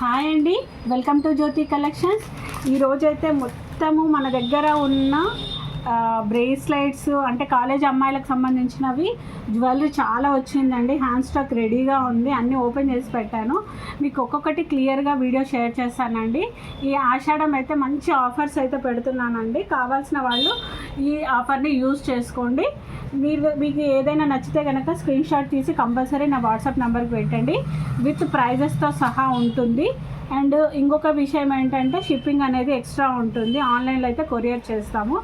Hi అండి. Welcome to Jyothi collections ఈరోజైతే మొత్తము మన దగ్గర ఉన్న బ్రేస్లైట్స్ అంటే కాలేజ్ అమ్మాయిలకు సంబంధించినవి జ్యువెలరీ చాలా వచ్చిందండి. హ్యాండ్ స్టాక్ రెడీగా ఉంది. అన్నీ ఓపెన్ చేసి పెట్టాను. మీకు ఒక్కొక్కటి క్లియర్గా వీడియో షేర్ చేస్తానండి. ఈ ఆషాఢం అయితే మంచి ఆఫర్స్ అయితే పెడుతున్నానండి. కావాల్సిన వాళ్ళు ఈ ఆఫర్ని యూజ్ చేసుకోండి. మీరు మీకు ఏదైనా నచ్చితే కనుక స్క్రీన్ షాట్ తీసి కంపల్సరీ నా వాట్సాప్ నెంబర్కి పెట్టండి. విత్ ప్రైజెస్తో సహా ఉంటుంది. అండ్ ఇంకొక విషయం ఏంటంటే షిప్పింగ్ అనేది ఎక్స్ట్రా ఉంటుంది. ఆన్లైన్లో అయితే కొరియర్ చేస్తాము.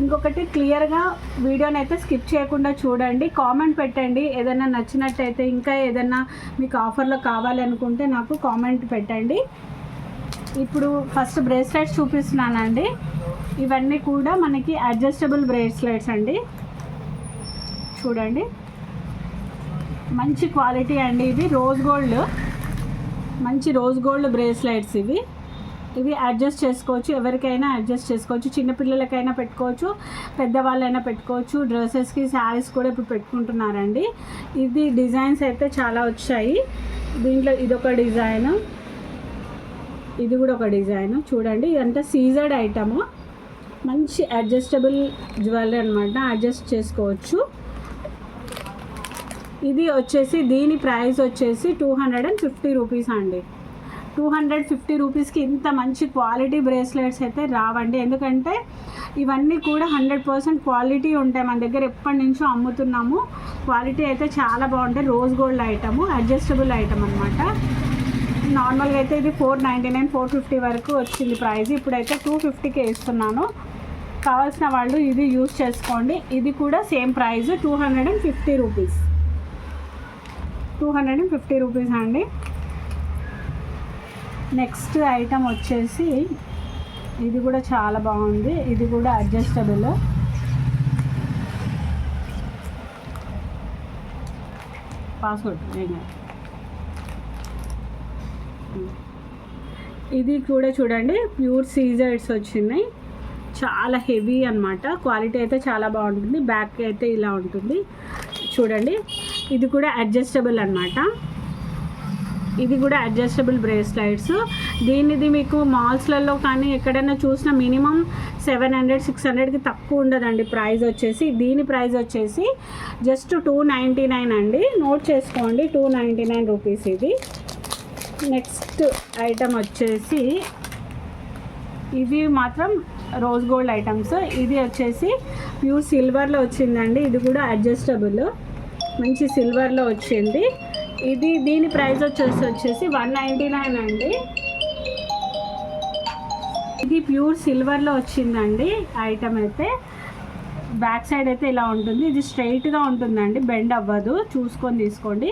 ఇంకొకటి క్లియర్గా వీడియోని అయితే స్కిప్ చేయకుండా చూడండి. కామెంట్ పెట్టండి. ఏదైనా నచ్చినట్టయితే ఇంకా ఏదైనా మీకు ఆఫర్లో కావాలనుకుంటే నాకు కామెంట్ పెట్టండి. ఇప్పుడు ఫస్ట్ బ్రేస్లెట్స్ చూపిస్తున్నానండి. ఇవన్నీ కూడా మనకి అడ్జస్టబుల్ బ్రేస్లెట్స్ అండి. చూడండి. మంచి క్వాలిటీ అండి ఇవి రోజ్ గోల్డ్. మంచి రోజ్ గోల్డ్ బ్రేస్లెట్స్ ఇవి. ఇవి అడ్జస్ట్ చేసుకోవచ్చు ఎవరికైనా అడ్జస్ట్ చేసుకోవచ్చు. చిన్నపిల్లలకైనా పెట్టుకోవచ్చు పెద్దవాళ్ళైనా పెట్టుకోవచ్చు. డ్రెస్సెస్కి శారీస్ కూడా ఇప్పుడు పెట్టుకుంటున్నారండి. ఇది డిజైన్స్ అయితే చాలా వచ్చాయి. దీంట్లో ఇదొక డిజైన్. ఇది కూడా ఒక డిజైన్. చూడండి ఇదంతా సీజర్డ్ ఐటము. మంచి అడ్జస్టబుల్ జ్యువెలరీ అనమాట అడ్జస్ట్ చేసుకోవచ్చు. ఇది వచ్చేసి దీని ప్రైస్ వచ్చేసి two hundred and fifty rupees అండి. టూ హండ్రెడ్ ఫిఫ్టీ రూపీస్కి ఇంత మంచి క్వాలిటీ బ్రేస్లెట్స్ అయితే రావండి. ఎందుకంటే ఇవన్నీ కూడా హండ్రెడ్ పర్సెంట్ క్వాలిటీ ఉంటాయి. మన దగ్గర ఎప్పటి నుంచో అమ్ముతున్నాము. క్వాలిటీ అయితే చాలా బాగుంటాయి. Rose gold item adjustable item అనమాట నార్మల్గా అయితే ఇది four ninety nine four fifty వరకు వచ్చింది ప్రైస్. ఇప్పుడైతే టూ ఫిఫ్టీకే ఇస్తున్నాను. కావాల్సిన వాళ్ళు ఇది యూజ్ చేసుకోండి. ఇది కూడా same price two hundred and fifty rupees. Two hundred and fifty rupees అండి. నెక్స్ట్ ఐటమ్ వచ్చేసి ఇది కూడా చాలా బాగుంది. ఇది కూడా అడ్జస్టబుల్. పాస్వర్డ్ ఇది కూడా చూడండి ప్యూర్ సీజర్స్ వచ్చినాయి చాలా హెవీ అన్నమాట. క్వాలిటీ అయితే చాలా బాగుంటుంది. బ్యాక్ అయితే ఇలా ఉంటుంది. చూడండి. ఇది కూడా అడ్జస్టబుల్ అన్నమాట. ఇది కూడా అడ్జస్టబుల్ బ్రేస్లైట్స్ దీనిది మీకు మాల్స్లలో కానీ ఎక్కడైనా చూసిన మినిమం సెవెన్ హండ్రెడ్ సిక్స్ హండ్రెడ్కి తక్కువ ఉండదండి ప్రైస్ వచ్చేసి. దీని ప్రైస్ వచ్చేసి జస్ట్ టూ నైంటీ నైన్ అండి. నోట్ చేసుకోండి టూ నైంటీ నైన్ రూపీస్ ఇది. నెక్స్ట్ ఐటమ్ వచ్చేసి ఇవి మాత్రం రోజ్ గోల్డ్ ఐటమ్స్ ఇది వచ్చేసి ప్యూర్ సిల్వర్లో వచ్చిందండి. ఇది కూడా అడ్జస్టబుల్ మంచి సిల్వర్లో వచ్చింది. ఇది దీని ప్రైస్ వచ్చేసి వచ్చేసి వన్ నైంటీ నైన్ అండి. ఇది ప్యూర్ సిల్వర్లో వచ్చిందండి ఐటమ్ అయితే. బ్యాక్ సైడ్ అయితే ఇలా ఉంటుంది. ఇది స్ట్రైట్గా ఉంటుందండి. బెండ్ అవ్వదు. చూసుకొని తీసుకోండి.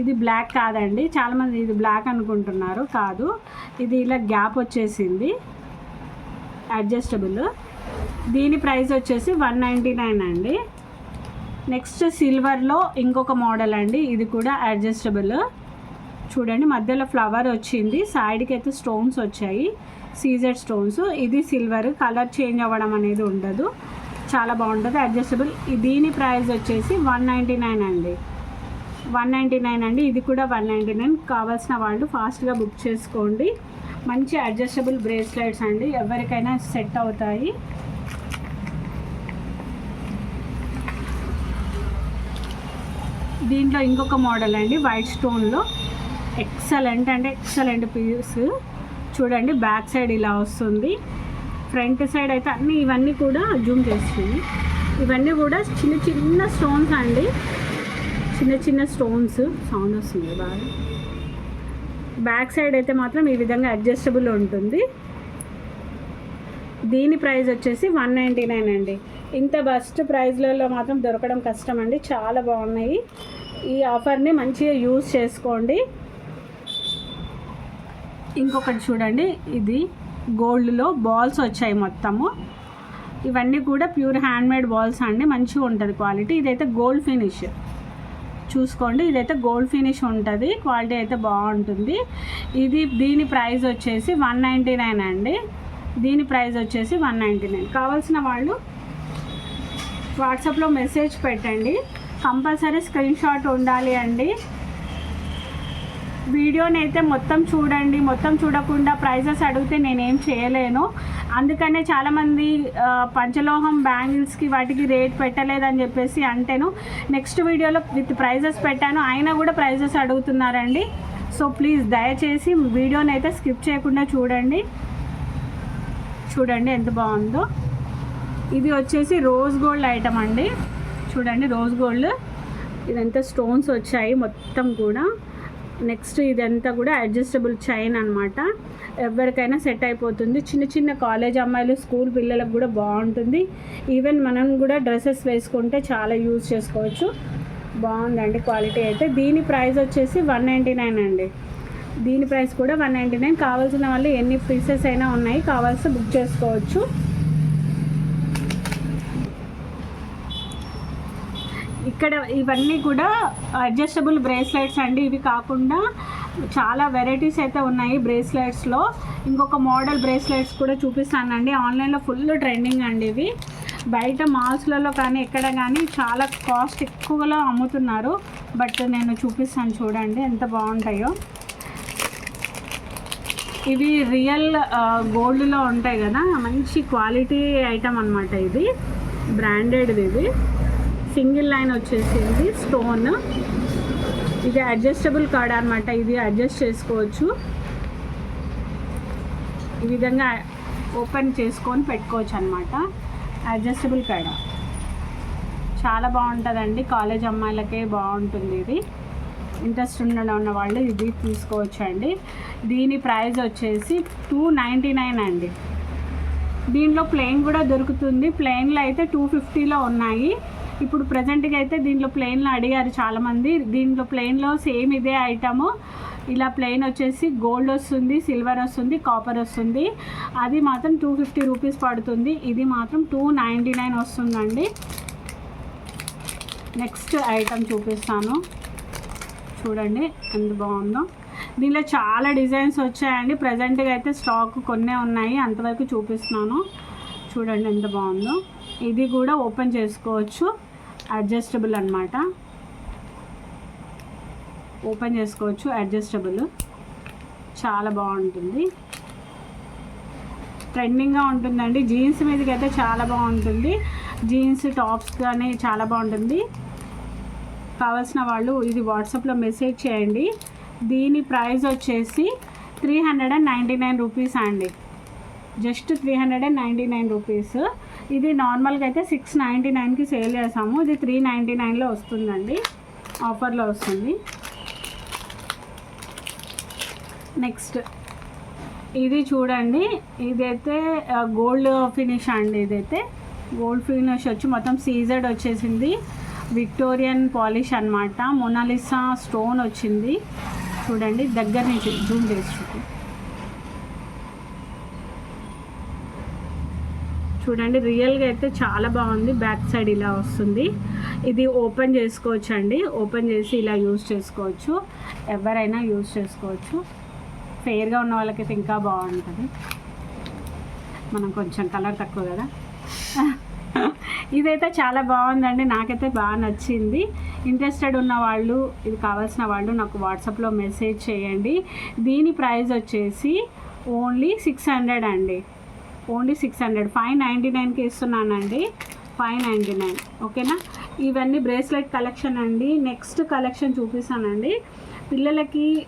ఇది బ్లాక్ కాదండి. చాలామంది ఇది బ్లాక్ అనుకుంటున్నారు. కాదు. ఇది ఇలా గ్యాప్ వచ్చేసింది. అడ్జస్టబుల్. దీని ప్రైస్ వచ్చేసి వన్ నైంటీ నైన్ అండి. నెక్స్ట్ సిల్వర్లో ఇంకొక మోడల్ అండి. ఇది కూడా అడ్జస్టబుల్. చూడండి మధ్యలో ఫ్లవర్ వచ్చింది. సైడ్కి అయితే స్టోన్స్ వచ్చాయి. సీజర్ స్టోన్స్ ఇది సిల్వర్. కలర్ చేంజ్ అవ్వడం అనేది ఉండదు. చాలా బాగుంటుంది. అడ్జస్టబుల్ దీని ప్రైస్ వచ్చేసి వన్ నైంటీ నైన్ అండి. వన్ నైంటీ నైన్ అండి. ఇది కూడా వన్ నైంటీ నైన్ కావాల్సిన వాళ్ళు ఫాస్ట్గా బుక్ చేసుకోండి. మంచి అడ్జస్టబుల్ బ్రేస్లెట్స్ అండి. ఎవరికైనా సెట్ అవుతాయి. దీంట్లో ఇంకొక మోడల్ అండి వైట్ స్టోన్లో ఎక్సలెంట్ అంటే ఎక్సలెంట్ పీస్ చూడండి బ్యాక్ సైడ్ ఇలా వస్తుంది. ఫ్రంట్ సైడ్ అయితే అన్నీ ఇవన్నీ కూడా జూమ్ చేస్తుంది. ఇవన్నీ కూడా చిన్న చిన్న స్టోన్స్ అండి. చిన్న చిన్న స్టోన్స్ సౌండ్ వస్తుంది బాగా. బ్యాక్ సైడ్ అయితే మాత్రం ఈ విధంగా అడ్జస్టబుల్ ఉంటుంది. దీని ప్రైస్ వచ్చేసి వన్ నైంటీ నైన్ అండి. ఇంత బెస్ట్ ప్రైజ్లలో మాత్రం దొరకడం కష్టం అండి. చాలా బాగున్నాయి. ఈ ఆఫర్ని మంచిగా యూజ్ చేసుకోండి. ఇంకొకటి చూడండి ఇది గోల్డ్లో బాల్స్ వచ్చాయి మొత్తము. ఇవన్నీ కూడా ప్యూర్ హ్యాండ్మేడ్ బాల్స్ అండి మంచిగా ఉంటుంది క్వాలిటీ. ఇదైతే గోల్డ్ ఫినిష్. చూసుకోండి ఇదైతే గోల్డ్ ఫినిష్ ఉంటుంది క్వాలిటీ అయితే బాగుంటుంది. ఇది దీని ప్రైస్ వచ్చేసి వన్ నైంటీ నైన్ అండి. దీని ప్రైస్ వచ్చేసి వన్ నైంటీ నైన్. కావాల్సిన వాళ్ళు వాట్సాప్లో మెసేజ్ పెట్టండి. కంపల్సరీ స్క్రీన్ షాట్ ఉండాలి అండి. వీడియోని అయితే మొత్తం చూడండి. మొత్తం చూడకుండా ప్రైజెస్ అడిగితే నేనేం చేయలేను. అందుకనే చాలామంది పంచలోహం బ్యాంగిల్స్కి వాటికి రేట్ పెట్టలేదని చెప్పేసి అంటేను నెక్స్ట్ వీడియోలో విత్ ప్రైజెస్ పెట్టాను. అయినా కూడా ప్రైజెస్ అడుగుతున్నారండి. సో ప్లీజ్ దయచేసి వీడియోని అయితే స్కిప్ చేయకుండా చూడండి. చూడండి ఎంత బాగుందో. ఇది వచ్చేసి రోజ్ గోల్డ్ ఐటమ్ అండి. చూడండి రోజ్ గోల్డ్ ఇదంతా స్టోన్స్ వచ్చాయి మొత్తం కూడా. నెక్స్ట్ ఇదంతా కూడా అడ్జస్టబుల్ చైన్ అనమాట ఎవరికైనా సెట్ అయిపోతుంది. చిన్న చిన్న కాలేజ్ అమ్మాయిలు స్కూల్ పిల్లలకు కూడా బాగుంటుంది. ఈవెన్ మనం కూడా డ్రెస్సెస్ వేసుకుంటే చాలా యూజ్ చేసుకోవచ్చు. బాగుందండి క్వాలిటీ అయితే. దీని ప్రైస్ వచ్చేసి వన్ నైంటీ నైన్ అండి. దీని ప్రైస్ కూడా వన్ నైంటీ నైన్ కావాల్సిన వాళ్ళు ఎన్ని పీసెస్ అయినా ఉన్నాయి. కావాల్సి బుక్ చేసుకోవచ్చు. ఇక్కడ ఇవన్నీ కూడా అడ్జస్టబుల్ బ్రేస్లెట్స్ అండి. ఇవి కాకుండా చాలా వెరైటీస్ అయితే ఉన్నాయి బ్రేస్లెట్స్లో. ఇంకొక మోడల్ బ్రేస్లెట్స్ కూడా చూపిస్తానండి. ఆన్లైన్లో ఫుల్ ట్రెండింగ్ అండి ఇవి. బయట మాల్స్లలో కానీ ఎక్కడ కానీ చాలా కాస్ట్ ఎక్కువలో అమ్ముతున్నారు. బట్ నేను చూపిస్తాను చూడండి ఎంత బాగుంటాయో. ఇవి రియల్ గోల్డ్లో ఉంటాయి కదా. మంచి క్వాలిటీ ఐటమ్ అనమాట ఇది బ్రాండెడ్ది ఇది సింగిల్ లైన్ వచ్చేసింది స్టోన్ ఇది అడ్జస్టబుల్ కార్డ్ అనమాట ఇది అడ్జస్ట్ చేసుకోవచ్చు. ఈ విధంగా ఓపెన్ చేసుకొని పెట్టుకోవచ్చు అనమాట అడ్జస్టబుల్ కార్డ్ చాలా బాగుంటుందండి కాలేజ్ అమ్మాయిలకే బాగుంటుంది ఇది. ఇంట్రెస్ట్ ఉండడం ఉన్న వాళ్ళు ఇది తీసుకోవచ్చండి. దీని ప్రైస్ వచ్చేసి టూ నైంటీ నైన్ అండి. దీంట్లో ప్లెయిన్ కూడా దొరుకుతుంది. ప్లెయిన్లో అయితే టూ ఫిఫ్టీలో ఉన్నాయి. ఇప్పుడు ప్రజెంట్గా అయితే దీంట్లో ప్లెయిన్లో అడిగారు చాలామంది. దీంట్లో ప్లెయిన్లో సేమ్ ఇదే ఐటము ఇలా ప్లెయిన్ వచ్చేసి గోల్డ్ వస్తుంది సిల్వర్ వస్తుంది కాపర్ వస్తుంది. అది మాత్రం టూ ఫిఫ్టీ రూపీస్ పడుతుంది. ఇది మాత్రం టూ నైంటీ నైన్ వస్తుందండి. నెక్స్ట్ ఐటమ్ చూపిస్తాను. చూడండి ఎంత బాగుందో. దీనిలో చాలా డిజైన్స్ వచ్చాయండి. ప్రజెంట్గా అయితే స్టాక్ కొన్నే ఉన్నాయి. అంతవరకు చూపిస్తున్నాను. చూడండి ఎంత బాగుందో. ఇది కూడా ఓపెన్ చేసుకోవచ్చు. అడ్జస్టబుల్ అన్నమాట. ఓపెన్ చేసుకోవచ్చు. అడ్జస్టబుల్ చాలా బాగుంటుంది. ట్రెండింగ్గా ఉంటుందండి. జీన్స్ మీదకి అయితే చాలా బాగుంటుంది. జీన్స్ టాప్స్ కానీ చాలా బాగుంటుంది. కావాల్సిన వాళ్ళు ఇది వాట్సాప్లో మెసేజ్ చేయండి. దీని ప్రైస్ వచ్చేసి three hundred and ninety nine rupees అండి. Just three hundred and ninety nine rupees ఇది నార్మల్గా అయితే సిక్స్ నైంటీ నైన్కి సేల్ చేసాము. ఇది త్రీ నైంటీ నైన్లో వస్తుందండి. ఆఫర్లో వస్తుంది. నెక్స్ట్ ఇది చూడండి. ఇదైతే గోల్డ్ ఫినిష్ అండి ఇదైతే. గోల్డ్ ఫినిష్ వచ్చి మొత్తం సీజర్డ్ వచ్చేసింది. విక్టోరియన్ పాలిష్ అన్నమాట. మొనాలిసా స్టోన్ వచ్చింది. చూడండి దగ్గర నుంచి జూమ్ చేసి చూడండి చూడండి రియల్గా అయితే చాలా బాగుంది. బ్యాక్ సైడ్ ఇలా వస్తుంది. ఇది ఓపెన్ చేసుకోవచ్చు అండి ఓపెన్ చేసి ఇలా యూజ్ చేసుకోవచ్చు. ఎవరైనా యూజ్ చేసుకోవచ్చు. ఫెయిర్గా ఉన్న వాళ్ళకైతే ఇంకా బాగుంటుంది. మనం కొంచెం కలర్ తక్కువ కదా. ఇదైతే చాలా బాగుందండి. నాకైతే బాగా నచ్చింది. ఇంట్రెస్టెడ్ ఉన్న వాళ్ళు ఇది కావాల్సిన వాళ్ళు నాకు వాట్సాప్లో మెసేజ్ చేయండి. దీని ప్రైస్ వచ్చేసి ఓన్లీ సిక్స్ హండ్రెడ్ అండి. Only six hundred. Five ninety నైన్కి ఇస్తున్నానండి. Five ninety nine. ఓకేనా? ఇవన్నీ బ్రేస్లెట్ కలెక్షన్ అండి. నెక్స్ట్ కలెక్షన్ చూపిస్తానండి. పిల్లలకి